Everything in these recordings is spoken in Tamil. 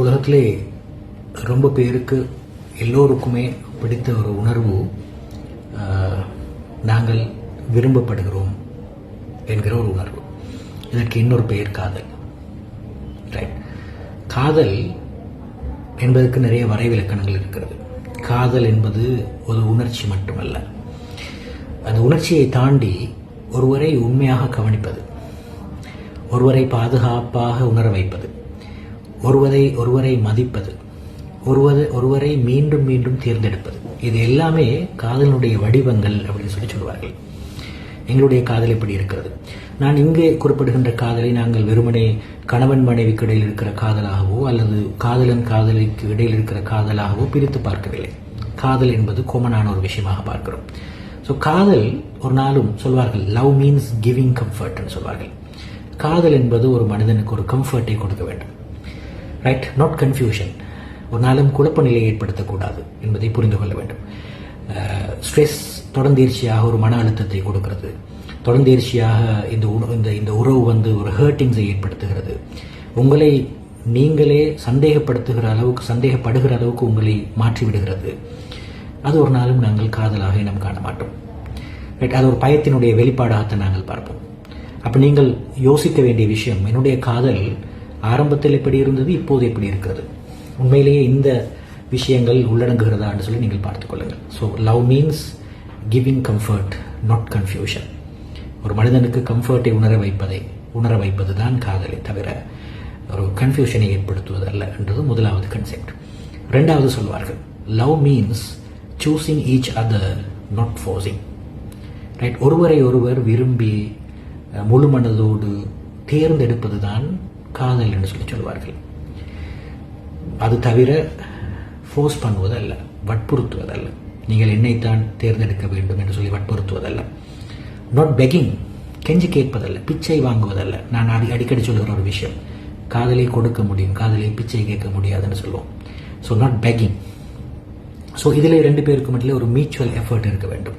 உலகத்திலே ரொம்ப பேருக்கு எல்லோருக்குமே பிடித்த ஒரு உணர்வு நாங்கள் விரும்பப்படுகிறோம் என்கிற ஒரு உணர்வு. இதற்கு இன்னொரு பெயர் காதல். ரைட் காதல் என்பதற்கு நிறைய வரைவிலக்கணங்கள் இருக்கிறது. காதல் என்பது ஒரு உணர்ச்சி மட்டுமல்ல. அந்த உணர்ச்சியை தாண்டி ஒருவரை உண்மையாக கவனிப்பது ஒருவரை பாதுகாப்பாக உணர வைப்பது ஒருவரை ஒருவரை மதிப்பது ஒருவரை ஒருவரை மீண்டும் மீண்டும் தேர்ந்தெடுப்பது. இது எல்லாமே காதலினுடைய வடிவங்கள் அப்படின்னு சொல்லி சொல்வார்கள் எங்களுடைய காதல் எப்படி இருக்கிறது. நான் இங்கே குறிப்பிடுகின்ற காதலை நாங்கள் வெறுமனே கணவன் மனைவிக்கு இடையில் இருக்கிற காதலாகவோ அல்லது காதலன் காதலிக்கு இடையில் இருக்கிற காதலாகவோ பிரித்து பார்க்கவில்லை. காதல் என்பது கோமனான ஒரு விஷயமாக பார்க்கிறோம். ஸோ காதல் ஒரு நாளும் சொல்வார்கள் லவ் மீன்ஸ் கிவிங் கம்ஃபர்ட்னு சொல்வார்கள். காதல் என்பது ஒரு மனிதனுக்கு ஒரு கம்ஃபர்ட்டை கொடுக்க வேண்டும். ரைட் நாட் கன்ஃபியூஷன் ஒரு நாளும் குழப்ப நிலையை ஏற்படுத்தக்கூடாது என்பதை புரிந்து கொள்ள வேண்டும். ஸ்ட்ரெஸ் தொடர்ந்தீர்ச்சியாக ஒரு மன அழுத்தத்தை கொடுக்கிறது. தொடர்ந்தீர்ச்சியாக இந்த இந்த இந்த உறவு வந்து ஒரு ஹர்ட்டிங்ஸை ஏற்படுத்துகிறது. உங்களை நீங்களே சந்தேகப்படுத்துகிற அளவுக்கு சந்தேகப்படுகிற அளவுக்கு உங்களை மாற்றிவிடுகிறது. அது ஒரு நாளும் நாங்கள் காதலாக இனம் காண மாட்டோம். ரைட் அது ஒரு பயத்தினுடைய வெளிப்பாடாகத்தான் நாங்கள் பார்ப்போம். அப்போ நீங்கள் யோசிக்க வேண்டிய விஷயம் என்னுடைய காதல் ஆரம்பத்தில் எப்படி இருந்தது இப்போது எப்படி இருக்கிறது? உண்மையிலேயே இந்த விஷயங்கள் உள்ளடங்குகிறதான்னு சொல்லி நீங்கள் பார்த்துக்கொள்ளுங்கள் so love means giving comfort not confusion ஒரு மனிதனுக்கு கம்ஃபர்ட்டை உணர வைப்பதை உணர வைப்பது தான் காதலை தவிர ஒரு கன்ஃபியூஷனை ஏற்படுத்துவதல்ல என்றது முதலாவது கன்செப்ட் ரெண்டாவது சொல்வார்கள் love means choosing each other not forcing right ஒருவரை ஒருவர் விரும்பி முழு மனதோடு தேர்ந்தெடுப்பது தான் காதல் என்று சொல்லி சொல்வார்கள். அது தவிர ஃபோர்ஸ் பண்ணுவதல்ல வற்புறுத்துவதல்ல. நீங்கள் என்னைத்தான் தேர்ந்தெடுக்க வேண்டும் என்று சொல்லி வற்புறுத்துவதல்ல. நாட் பெக்கிங் கெஞ்சி கேட்பதல்ல பிச்சை வாங்குவதல்ல. நான் அடி அடிக்கடி சொல்லுகிற ஒரு விஷயம் காதலை கொடுக்க முடியும் காதலை பிச்சை கேட்க முடியாதுன்னு சொல்லுவோம் ஸோ நாட் பெக்கிங் ஸோ இதில் ரெண்டு பேருக்கு மட்டும் ஒரு மியூச்சுவல் எஃபர்ட் இருக்க வேண்டும்.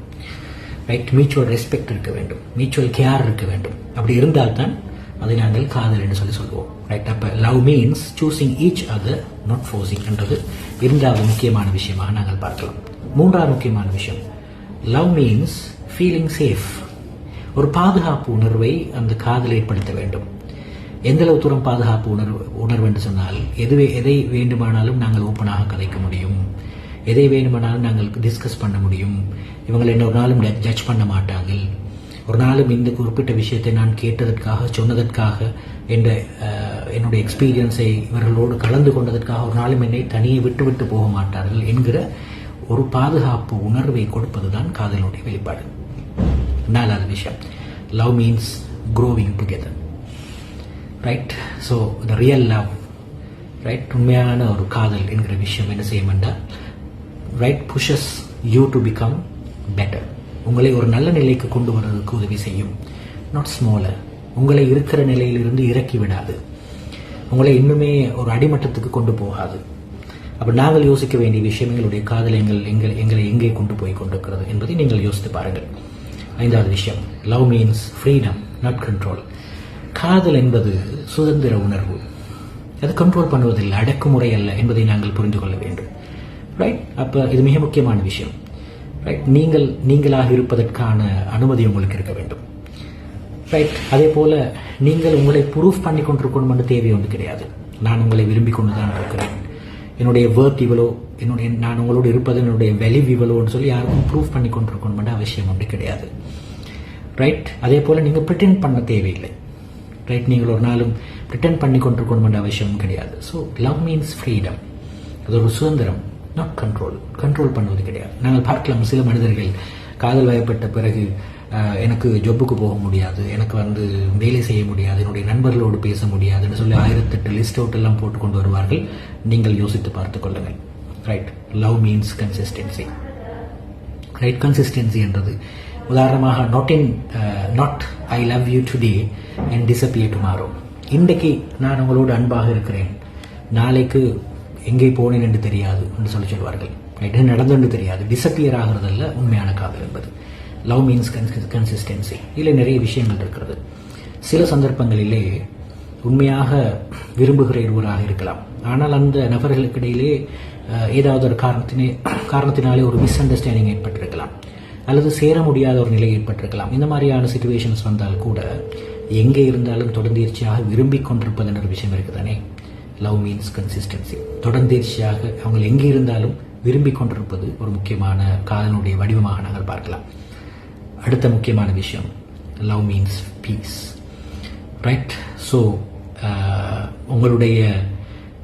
ரைட் மியூச்சுவல் ரெஸ்பெக்ட் இருக்க வேண்டும். மியூச்சுவல் கேர் இருக்க வேண்டும். அப்படி இருந்தால்தான் அதை நாங்கள் காதல் என்று சொல்லி சொல்வோம். ரைட் அப்போ love means choosing each other not forcing என்றது. இரண்டாவது முக்கியமான விஷயமாக நாங்கள் பார்க்கலாம். மூன்றாவது முக்கியமான விஷயம். லவ் மீன்ஸ் ஃபீலிங் சேஃப் ஒரு பாதுகாப்பு உணர்வை அந்த காதல் ஏற்படுத்த வேண்டும். எந்த அளவு தூரம் பாதுகாப்பு உணர்வு உணர்வு என்று சொன்னால் எதுவே எதை வேண்டுமானாலும் நாங்கள் ஓப்பனாக கதைக்க முடியும். எதை வேண்டுமானாலும் நாங்கள் டிஸ்கஸ் பண்ண முடியும். இவங்களை இன்னொரு ஒரு நாளும் ஜட்ஜ் பண்ண மாட்டார்கள். ஒரு நாளும் இந்த குறிப்பிட்ட விஷயத்தை நான் கேட்டதற்காக சொன்னதற்காக என்ற என்னுடைய எக்ஸ்பீரியன்ஸை இவர்களோடு கலந்து கொண்டதற்காக ஒரு நாளும் என்னை தனியே விட்டு விட்டு போக மாட்டார்கள் என்கிற ஒரு பாதுகாப்பு உணர்வை கொடுப்பதுதான் காதலுடைய வெளிப்பாடு. நாலாவது விஷயம். Love means growing together right so the real love right உண்மையான ஒரு காதல் என்கிற விஷயம் என்ன செய்யும் என்றால் right pushes you to become better உங்களை ஒரு நல்ல நிலைக்கு கொண்டு வர்றதுக்கு உதவி செய்யும். நாட் ஸ்மாலர் உங்களை இருக்கிற நிலையிலிருந்து இறக்கி விடாது. உங்களை இன்னுமே ஒரு அடிமட்டத்துக்கு கொண்டு போகாது. அப்போ நாங்கள் யோசிக்க வேண்டிய விஷயம் எங்களுடைய காதல் எங்கள் எங்கள் எங்களை எங்கே கொண்டு போய் கொண்டிருக்கிறது என்பதை நீங்கள் யோசித்து பாருங்கள். ஐந்தாவது விஷயம். Love means freedom not control காதல் என்பது சுதந்திர உணர்வு. அது கண்ட்ரோல் பண்ணுவதில்லை அடக்குமுறை அல்ல என்பதை நாங்கள் புரிந்து கொள்ள வேண்டும். ரைட் அப்போ இது மிக முக்கியமான விஷயம். ரைட் நீங்கள் நீங்களாக இருப்பதற்கான அனுமதி உங்களுக்கு இருக்க வேண்டும். ரைட் அதே போல நீங்கள் உங்களை ப்ரூஃப் பண்ணி கொண்டிருக்கணும் என்று தேவை ஒன்று கிடையாது. நான் உங்களை விரும்பி கொண்டு தான் இருக்கிறேன். என்னுடைய ஒர்க் இவ்வளோ என்னுடைய நான் உங்களோடு இருப்பது என்னுடைய வெளி இவ்வளோன்னு சொல்லி யாருக்கும் ப்ரூஃப் பண்ணி கொண்டிருக்கணும் என்ற அவசியம் ஒன்று கிடையாது. ரைட் அதே போல் நீங்கள் ப்ரிட்டென்ட் பண்ண தேவையில்லை. ரைட் நீங்கள் ஒரு நாளும் ப்ரிட்டென்ட் பண்ணி கொண்டிருக்கணும் என்ற அவசியமும் கிடையாது. ஸோ லவ் மீன்ஸ் ஃப்ரீடம் அது ஒரு சுதந்திரம். நாட் கண்ட்ரோல் கண்ட்ரோல் பண்ணுவது கிடையாது. நாங்கள் பார்க்கலாம். சில மனிதர்கள் காதல் வயப்பட்ட பிறகு எனக்கு ஜொப்புக்கு போக முடியாது. எனக்கு வந்து வேலை செய்ய முடியாது. என்னுடைய நண்பர்களோடு பேச முடியாதுன்னு சொல்லி ஆயிரத்தெட்டு லிஸ்ட் அவுட் எல்லாம் போட்டு கொண்டு வருவார்கள். நீங்கள் யோசித்து பார்த்து கொள்ளுங்கள். Right love means consistency right consistency என்றது உதாரணமாக not in not I love you today and disappear tomorrow இன்றைக்கு நான் உங்களோடு அன்பாக இருக்கிறேன். நாளைக்கு எங்கே போனேன் என்று தெரியாது என்று சொல்லி சொல்வார்கள். ரைட் என்ன நடந்துன்னு தெரியாது. டிசப்பியர் ஆகிறதல்ல உண்மையான காதல் என்பது. லவ் மீன்ஸ் கன்சிஸ்டன்சி இதில் நிறைய விஷயங்கள் இருக்கிறது. சில சந்தர்ப்பங்களிலே உண்மையாக விரும்புகிற இருவராக இருக்கலாம். ஆனால் அந்த நபர்களுக்கு இடையிலே ஏதாவது ஒரு காரணத்தினே காரணத்தினாலே ஒரு மிஸ் அண்டர்ஸ்டாண்டிங் ஏற்பட்டிருக்கலாம். அல்லது சேர முடியாத ஒரு நிலை ஏற்பட்டிருக்கலாம். இந்த மாதிரியான சுச்சுவேஷன்ஸ் வந்தால் கூட எங்கே இருந்தாலும் தொடர்ந்தீர்ச்சியாக விரும்பி கொண்டிருப்பதுன்ற ஒரு விஷயம் இருக்குதானே? லவ் மீன்ஸ் கன்சிஸ்டன்சி தொடர்ந்தேர்ச்சியாக அவங்க எங்கே இருந்தாலும் விரும்பி கொண்டிருப்பது ஒரு முக்கியமான காதலுடைய வடிவமாக நாங்கள் பார்க்கலாம். அடுத்த முக்கியமான விஷயம் love means peace right so உங்களுடைய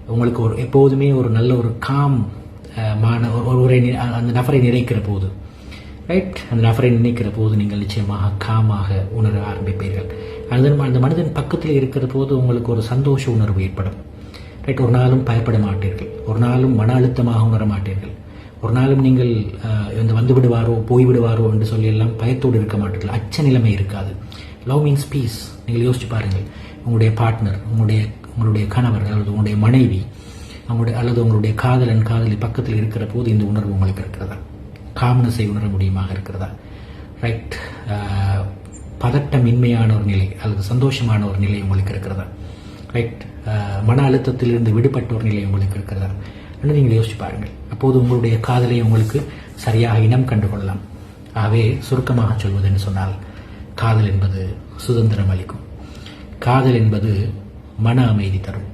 உங்களுக்கு ஒரு எப்போதுமே ஒரு நல்ல ஒரு காம் uh, மான ஒரு- நி- அந்த நபரை நினைக்கிற போது ரைட் அந்த நபரை நினைக்கிற போது நீங்கள் நிச்சயமாக காமாக உணர ஆரம்பிப்பீர்கள். அந்த அந்த மனிதன் பக்கத்தில் இருக்கிற போது உங்களுக்கு ஒரு சந்தோஷ உணர்வு ஏற்படும். ரைட் ஒரு நாளும் பயப்பட மாட்டீர்கள். ஒரு நாளும் மன அழுத்தமாக உணர மாட்டீர்கள். ஒரு நாளும் நீங்கள் இந்த வந்து விடுவாரோ போய் விடுவாரோ என்று சொல்லி எல்லாம் பயத்தோடு இருக்க மாட்டீர்கள். அச்ச நிலைமை இருக்காது. லவ் மீன்ஸ் பீஸ் நீங்கள் யோசிச்சு பாருங்கள். உங்களுடைய பார்ட்னர் உங்களுடைய உங்களுடைய கணவர் அல்லது உங்களுடைய மனைவி உங்களுடைய அல்லது உங்களுடைய காதலன் காதலி பக்கத்தில் இருக்கிற போது இந்த உணர்வு உங்களுக்கு இருக்கிறதா? காமனஸை உணர முடியுமாக இருக்கிறதா? ரைட் பதட்டமின்மையான ஒரு நிலை அல்லது சந்தோஷமான ஒரு நிலை உங்களுக்கு இருக்கிறதா? ரைட் uh, மன அழுத்தத்திலிருந்து விடுபட்ட ஒரு நிலை உங்களுக்கு இருக்கிறதா? என்று நீங்கள் யோசிச்சு பாருங்கள். அப்போது உங்களுடைய காதலை உங்களுக்கு சரியாக இனம் கண்டு கொள்ளலாம் ஆகவே சுருக்கமாக சொல்வதென்று சொன்னால் காதல் என்பது சுதந்திரம் அளிக்கும். காதல் என்பது மன அமைதி தரும்.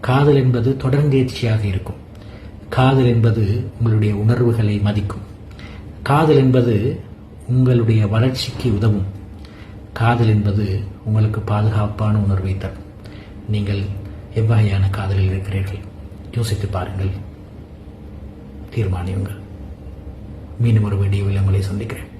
காதல் என்பது தொடர்ந்தேர்ச்சியாக இருக்கும். காதல் என்பது உங்களுடைய உணர்வுகளை மதிக்கும். காதல் என்பது உங்களுடைய வளர்ச்சிக்கு உதவும். காதல் என்பது உங்களுக்கு பாதுகாப்பான உணர்வை தரும். நீங்கள் எவ்வகையான காதலில் இருக்கிறீர்கள்? யோசித்து பாருங்கள். தீர்மானியுங்கள். மீண்டும் ஒரு வீடியோவில் உங்களை சந்திக்கிறேன்.